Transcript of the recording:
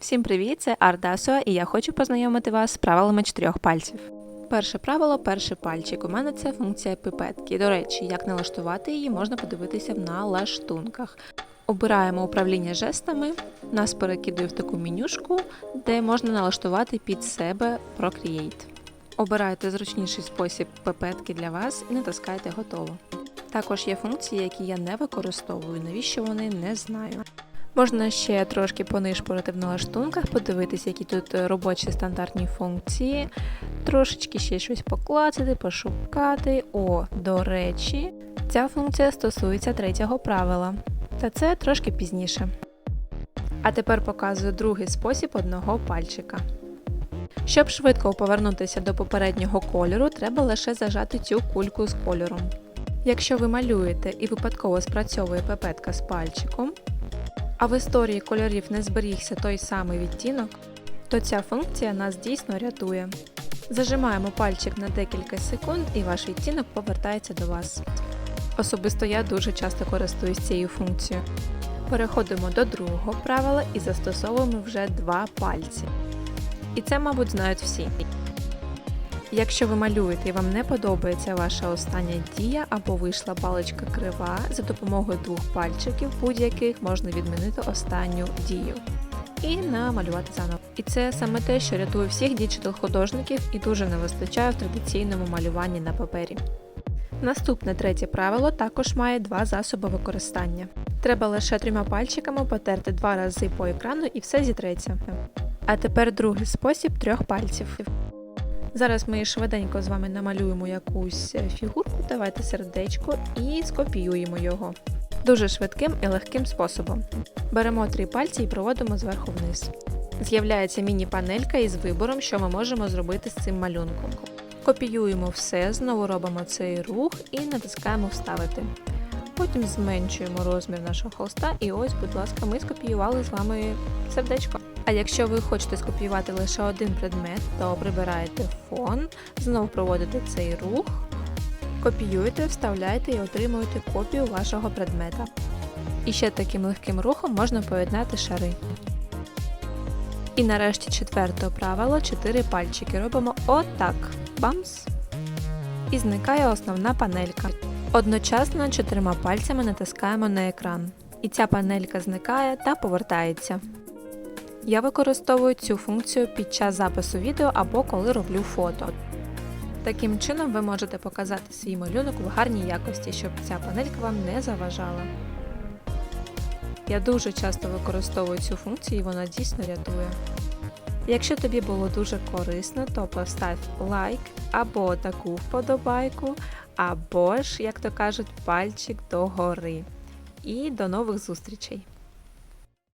Всім привіт! Це Ардасо, і я хочу познайомити вас з правилами чотирьох пальців. Перше правило перший пальчик. У мене це функція пипетки. До речі, як налаштувати її, можна подивитися в налаштунках. Обираємо управління жестами, нас перекидує в таку менюшку, де можна налаштувати під себе Procreate. Обирайте зручніший спосіб пипетки для вас і натискайте готово. Також є функції, які я не використовую, навіщо вони не знаю. Можна ще трошки понишпорити в налаштунках, подивитися, які тут робочі стандартні функції, трошечки ще щось поклацати, пошукати. О, до речі, ця функція стосується третього правила. Та це трошки пізніше. А тепер показую другий спосіб одного пальчика. Щоб швидко повернутися до попереднього кольору, треба лише зажати цю кульку з кольором. Якщо ви малюєте і випадково спрацьовує пепетка з пальчиком, а в історії кольорів не зберігся той самий відтінок, то ця функція нас дійсно рятує. Зажимаємо пальчик на декілька секунд і ваш відтінок повертається до вас. Особисто я дуже часто користуюсь цією функцією. Переходимо до другого правила і застосовуємо вже два пальці. І це, мабуть, знають всі. Якщо ви малюєте і вам не подобається ваша остання дія або вийшла паличка крива, за допомогою двох пальчиків будь-яких можна відмінити останню дію і намалювати заново. І це саме те, що рятує всіх діджитал-художників і дуже не вистачає в традиційному малюванні на папері. Наступне третє правило також має два засоби використання. Треба лише трьома пальчиками потерти два рази по екрану і все зітреться. А тепер другий спосіб трьох пальців. Зараз ми швиденько з вами намалюємо якусь е, фігурку, давайте сердечко і скопіюємо його. Дуже швидким і легким способом. Беремо три пальці і проводимо зверху вниз. З'являється міні-панелька із вибором, що ми можемо зробити з цим малюнком. Копіюємо все, знову робимо цей рух і натискаємо Вставити. Потім зменшуємо розмір нашого холста, і ось, будь ласка, ми скопіювали з вами сердечко. А якщо ви хочете скопіювати лише один предмет, то прибираєте фон, знову проводите цей рух, копіюєте, вставляєте і отримуєте копію вашого предмета. І ще таким легким рухом можна поєднати шари. І нарешті четверте правило 4 пальчики. Робимо отак. Бамс. І зникає основна панелька. Одночасно чотирма пальцями натискаємо на екран. І ця панелька зникає та повертається. Я використовую цю функцію під час запису відео або коли роблю фото. Таким чином ви можете показати свій малюнок в гарній якості, щоб ця панелька вам не заважала. Я дуже часто використовую цю функцію і вона дійсно рятує. Якщо тобі було дуже корисно, то постав лайк або таку вподобайку, або ж, як то кажуть, пальчик догори. І до нових зустрічей!